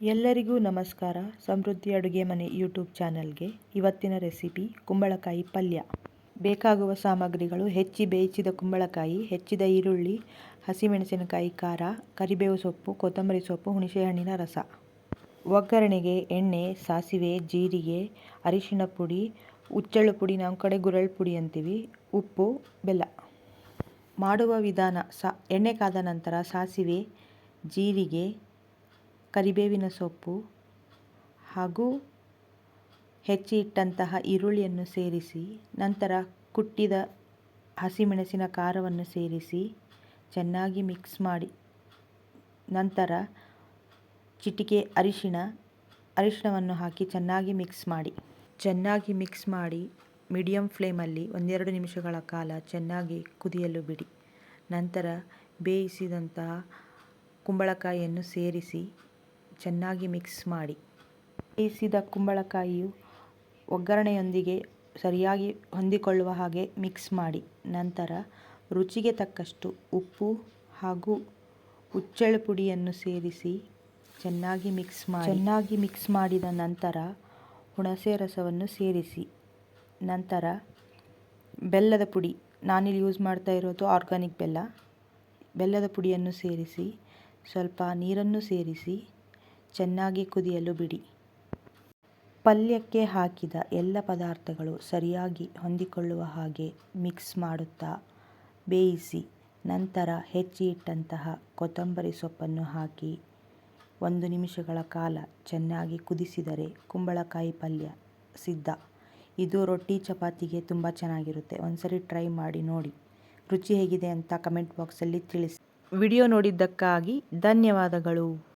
ಎಲ್ಲರಿಗೂ ನಮಸ್ಕಾರ. ಸಮೃದ್ಧಿ ಅಡುಗೆ ಮನೆ ಯೂಟ್ಯೂಬ್ ಚಾನಲ್ಗೆ ಇವತ್ತಿನ ರೆಸಿಪಿ ಕುಂಬಳಕಾಯಿ ಪಲ್ಯ. ಬೇಕಾಗುವ ಸಾಮಗ್ರಿಗಳು ಹೆಚ್ಚಿ ಬೇಯಿಸಿದ ಕುಂಬಳಕಾಯಿ, ಹೆಚ್ಚಿದ ಈರುಳ್ಳಿ, ಹಸಿಮೆಣಸಿನಕಾಯಿ ಖಾರ, ಕರಿಬೇವು ಸೊಪ್ಪು, ಕೊತ್ತಂಬರಿ ಸೊಪ್ಪು ಹುಣಸೆಹಣ್ಣಿನ ರಸ. ಒಗ್ಗರಣೆಗೆ ಎಣ್ಣೆ, ಸಾಸಿವೆ, ಜೀರಿಗೆ, ಅರಿಶಿಣ ಪುಡಿ, ಉಚ್ಚಳು ಪುಡಿ ನಮ್ಮ ಕಡೆ ಗುರಳ್ ಪುಡಿ ಅಂತೀವಿ, ಉಪ್ಪು, ಬೆಲ್ಲ. ಮಾಡುವ ವಿಧಾನ ಸಾ, ಎಣ್ಣೆ ಕಾದ ನಂತರ ಸಾಸಿವೆ, ಜೀರಿಗೆ ಕರಿಬೇವಿನ ಸೊಪ್ಪು ಹಾಗೂ ಹೆಚ್ಚಿಟ್ಟಂತಹ ಈರುಳ್ಳಿಯನ್ನು ಸೇರಿಸಿ, ನಂತರ ಕುಟ್ಟಿದ ಹಸಿಮೆಣಸಿನ ಖಾರವನ್ನು ಸೇರಿಸಿ ಚೆನ್ನಾಗಿ ಮಿಕ್ಸ್ ಮಾಡಿ, ನಂತರ ಚಿಟಿಕೆ ಅರಿಶಿಣ, ಅರಿಶಿಣವನ್ನು ಹಾಕಿ ಚೆನ್ನಾಗಿ ಮಿಕ್ಸ್ ಮಾಡಿ. ಚೆನ್ನಾಗಿ ಮಿಕ್ಸ್ ಮಾಡಿ ಮೀಡಿಯಂ ಫ್ಲೇಮಲ್ಲಿ ಒಂದೆರಡು ನಿಮಿಷಗಳ ಕಾಲ ಚೆನ್ನಾಗಿ ಕುದಿಯಲು ಬಿಡಿ. ನಂತರ ಬೇಯಿಸಿದಂತಹ ಕುಂಬಳಕಾಯಿಯನ್ನು ಸೇರಿಸಿ ಚೆನ್ನಾಗಿ ಮಿಕ್ಸ್ ಮಾಡಿ. ಬೇಯಿಸಿದ ಕುಂಬಳಕಾಯಿಯು ಒಗ್ಗರಣೆಯೊಂದಿಗೆ ಸರಿಯಾಗಿ ಹೊಂದಿಕೊಳ್ಳುವ ಹಾಗೆ ಮಿಕ್ಸ್ ಮಾಡಿ. ನಂತರ ರುಚಿಗೆ ತಕ್ಕಷ್ಟು ಉಪ್ಪು ಹಾಗೂ ಹುಚ್ಚೆಳ್ಳು ಪುಡಿಯನ್ನು ಸೇರಿಸಿ ಚೆನ್ನಾಗಿ ಮಿಕ್ಸ್ ಮಾಡಿ. ಚೆನ್ನಾಗಿ ಮಿಕ್ಸ್ ಮಾಡಿದ ನಂತರ ಹುಣಸೆ ರಸವನ್ನು ಸೇರಿಸಿ. ನಂತರ ಬೆಲ್ಲದ ಪುಡಿ. ನಾನಿಲ್ಲಿ ಯೂಸ್ ಮಾಡ್ತಾ ಇರೋದು ಆರ್ಗಾನಿಕ್ ಬೆಲ್ಲ. ಬೆಲ್ಲದ ಪುಡಿಯನ್ನು ಸೇರಿಸಿ ಸ್ವಲ್ಪ ನೀರನ್ನು ಸೇರಿಸಿ ಚೆನ್ನಾಗಿ ಕುದಿಯಲು ಬಿಡಿ. ಪಲ್ಯಕ್ಕೆ ಹಾಕಿದ ಎಲ್ಲ ಪದಾರ್ಥಗಳು ಸರಿಯಾಗಿ ಹೊಂದಿಕೊಳ್ಳುವ ಹಾಗೆ ಮಿಕ್ಸ್ ಮಾಡುತ್ತಾ ಬೇಯಿಸಿ, ನಂತರ ಹೆಚ್ಚಿ ಇಟ್ಟಂತಹ ಕೊತ್ತಂಬರಿ ಸೊಪ್ಪನ್ನು ಹಾಕಿ, ಒಂದು ನಿಮಿಷಗಳ ಕಾಲ ಚೆನ್ನಾಗಿ ಕುದಿಸಿದರೆ ಕುಂಬಳಕಾಯಿ ಪಲ್ಯ ಸಿದ್ಧ. ಇದು ರೊಟ್ಟಿ ಚಪಾತಿಗೆ ತುಂಬ ಚೆನ್ನಾಗಿರುತ್ತೆ. ಒಂದ್ಸರಿ ಟ್ರೈ ಮಾಡಿ ನೋಡಿ. ರುಚಿ ಹೇಗಿದೆ ಅಂತ ಕಮೆಂಟ್ ಬಾಕ್ಸಲ್ಲಿ ತಿಳಿಸಿ. ವಿಡಿಯೋ ನೋಡಿದ್ದಕ್ಕಾಗಿ ಧನ್ಯವಾದಗಳು.